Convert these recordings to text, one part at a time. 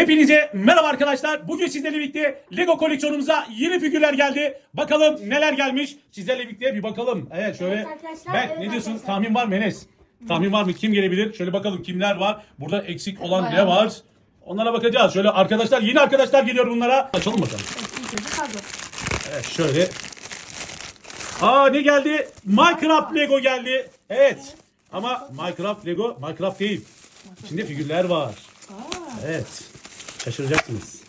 Hepinize merhaba arkadaşlar. Bugün sizlerle birlikte Lego koleksiyonumuza yeni figürler geldi. Bakalım neler gelmiş. Sizlerle birlikte bir bakalım. Evet şöyle. Evet arkadaşlar, Ben evet ne diyorsun? arkadaşlar. Tahmin var mı Enes? Tahmin var mı? Kim gelebilir? Şöyle bakalım kimler var. Burada eksik olan ne Bayağı var? Onlara bakacağız. Şöyle arkadaşlar yeni arkadaşlar geliyor bunlara. Açalım bakalım. Evet şöyle. Aa ne geldi? Minecraft Lego geldi. Evet. Ama Minecraft Lego Minecraft değil. İçinde figürler var. Evet. Şaşıracaksınız.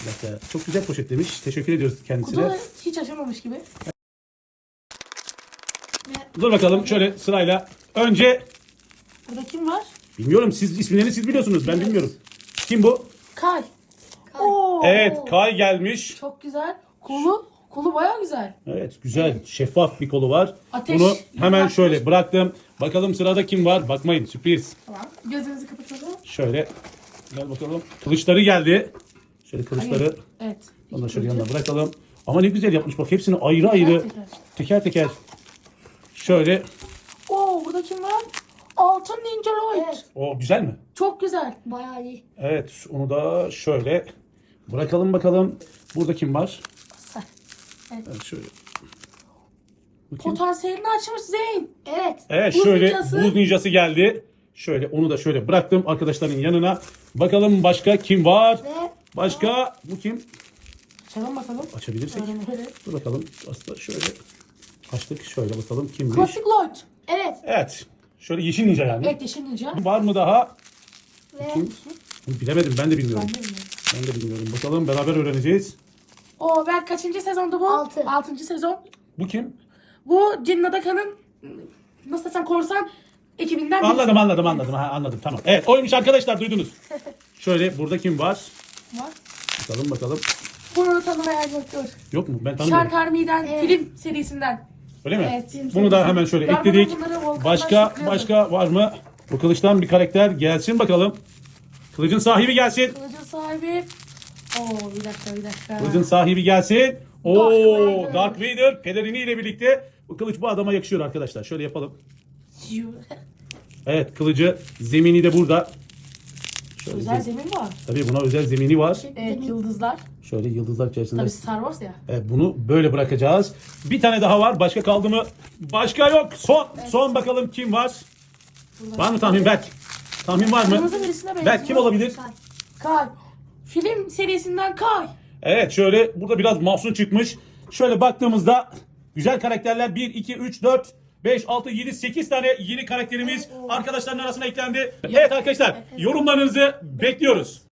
Bir dakika. Çok güzel poşetlemiş. Teşekkür ediyoruz kendisine. Kutu hiç açamamış gibi. Dur bakalım şöyle sırayla. Önce Burada kim var? bilmiyorum siz isimlerini siz biliyorsunuz. Ben bilmiyorum. Kim bu? Kay. Oo. Evet Kay gelmiş. Çok güzel. Kolu, kolu baya güzel. Evet güzel şeffaf bir kolu var. Ateş. Bunu hemen şöyle bıraktım. Bakalım sırada kim var? Bakmayın sürpriz. Tamam. Gözünüzü kapatalım. Şöyle gel bakalım. Kılıçları geldi. Şöyle kılıçları Evet. onu da İki şöyle yanına bırakalım. Ama ne güzel yapmış bak hepsini ayrı ayrı teker. teker teker. Şöyle Oo burada kim var? Altın Ninja Lloyd. Evet. o güzel mi? Çok güzel. Bayağı iyi. Evet onu da şöyle bırakalım bakalım. Burada kim var? Evet şöyle. Bu kim? Potansiyelini açmış Zeyn. Evet. Evet Buz şöyle ninjası. buz ninjası geldi. Şöyle onu da şöyle bıraktım arkadaşların yanına. Bakalım başka kim var? Başka bu kim? Açalım bakalım. Açabilirsek. Böyle. Dur bakalım. Aslında şöyle açtık. Şöyle bakalım kimmiş? Klasik Lloyd. evet. Evet. Şöyle yeşil ninja yani. Evet yeşil ninja. Var mı daha? Ve Kim? Bilemedim ben de bilmiyorum. Ben de bilmiyorum. Ben de bilmiyorum. Bakalım beraber öğreneceğiz. Oo ben kaçıncı sezonda bu? Altı. Altıncı sezon. Bu kim? Bu Cin Nadaka'nın nasıl desem korsan ekibinden birisi. Anladım anladım anladım. Ha, anladım tamam. Evet oymuş arkadaşlar duydunuz. Şöyle burada kim var? var. Bakalım bakalım. Bunu tanımayan yoktur. Yok mu? Ben tanımıyorum. Shark Army'den Evet. film serisinden. Öyle mi? Evet, film Bunu da hemen şöyle Ben ekledik. bunu bunları Volkan'dan Başka başka var mı? Bu kılıçtan bir karakter gelsin bakalım. Kılıcın sahibi gelsin. Kılıcın sahibi. Oo bir dakika bir dakika. Kılıcın sahibi gelsin. Oo Vader. Darth Vader pelerini ile birlikte bu kılıç bu adama yakışıyor arkadaşlar. Şöyle yapalım. Evet kılıcı zemini de burada. Şöyle zem- zemin var. Tabii buna özel zemini var. Evet yıldızlar. Şöyle yıldızlar içerisinde. Tabii Star Wars ya. Evet, bunu böyle bırakacağız. Bir tane daha var. Başka kaldı mı? Başka yok. Son. Son bakalım kim var? Var mı tahmin Berk? Tahmin var mı? Kırmızı birisine benziyor. Berk kim olabilir? Kay. Film serisinden Kay. Evet şöyle burada biraz mahzun çıkmış. Şöyle baktığımızda güzel karakterler 1, 2, 3, 4, 5, 6, 7, 8 tane yeni karakterimiz arkadaşların arasına eklendi. Evet arkadaşlar yorumlarınızı bekliyoruz.